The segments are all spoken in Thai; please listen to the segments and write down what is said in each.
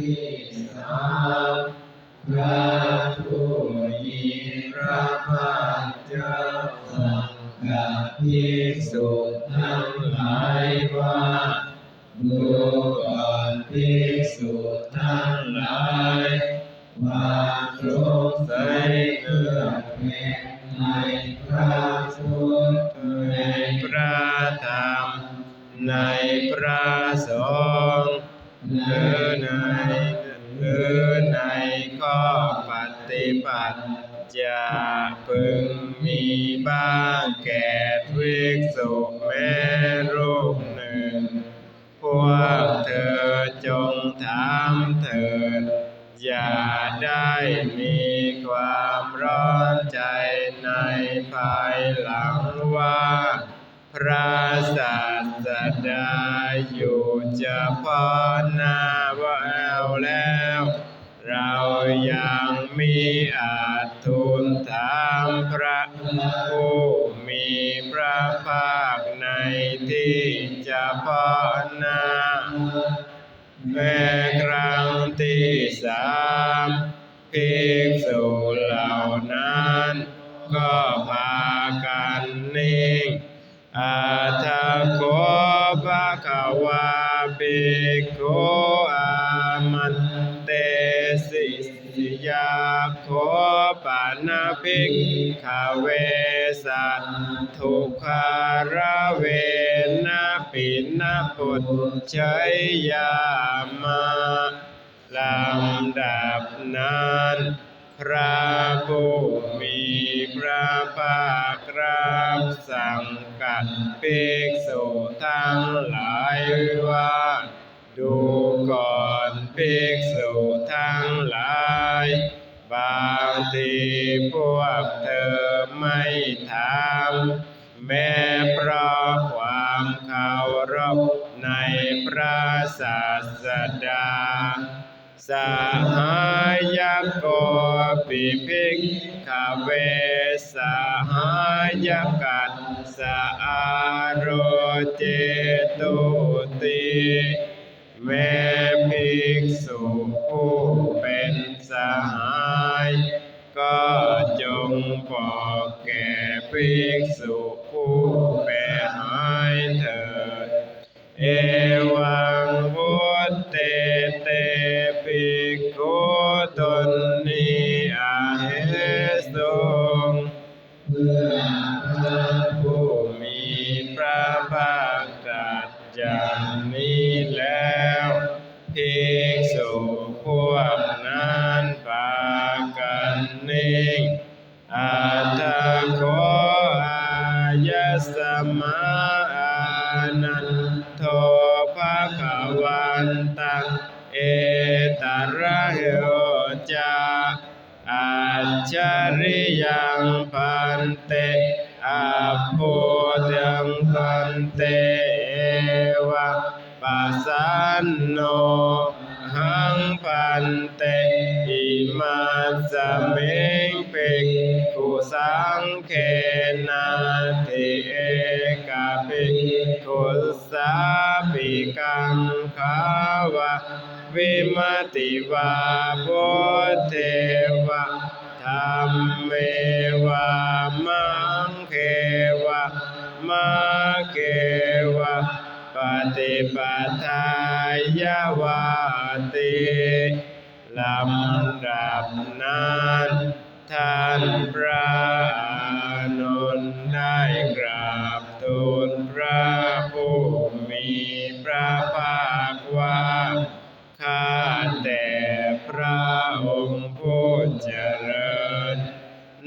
ที่สาพระผู้มีพระภาคเจ้าสังฆภิกษุทั้งหลายว่าดูก่อนภิกษุทั้งหลายความสงสัยเกิดเป็นในพระพุทธในพระธรรมในพระสงฆ์ หรือในหรือในข้อปฏิบัติจะพึงมีบ้างแก่ภิกษุแม้รูปหนึ่ง พวกเธอจงถามเถิด อย่าได้มีความร้อนใจในภายหลังว่า ระศาสดาอยู่เฉพาะหน้าว่าเอาแล้ว เรายังมีอาทูลถามพระผู้มีพระภาคในที่เฉพาะหน้าแม้ครั้งที่สามภิกษุเหล่านั้นก็ ทาโคภะคะวาภิกอามันเตสิสิยาโคปานาภิกขเวสัตทุกขาระเวนะปินะปุจจยามาลำดับนั้นพระผู้มีพระภาครับสั่งกัด ภิกษุทั้งหลายว่าดูก่อนภิกษุทั้งหลาย บางทีพวกเธอไม่ถามแม้เพราะความเคารพในพระศาสดา สหายโกปิภิกขเวสหายกัสสะอา รเจตุติแม้ภิกษุผู้เป็นสหาย ก็จงบอกแก่ภิกษุ วันตังเอตระเหวจาอาจาริยังพันเตอาโพธังพันเตเอวะปัสสันโนหังพันเตอิมาสเมงเปกขุสังเคนาติเอกาปิขุสา กังขาวะวิมติวาโพเทวะธรรมเมวะมังเควะมาเกวะปฏิปทายาวาติลำดับนั้นท่านพระอนนได้กราบทูล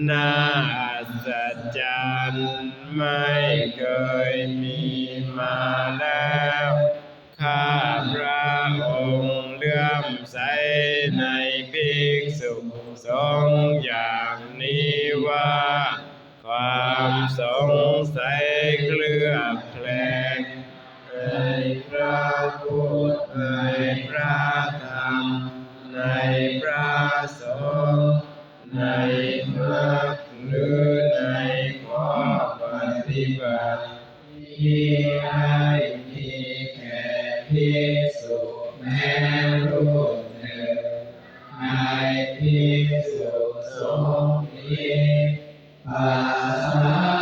น่าอัศจรรย์ไม่เคยมีมาแล้ว ข้าพระองค์เลื่อมใสในภิกษุสงฆ์อย่างนี้ว่า ความสงสัยเคลือบแคลงในพระพุทธในพระธรรมในพระสงฆ์ใน สุแม้รูปหนึ่งในที่สุสงฆ์นี้าษา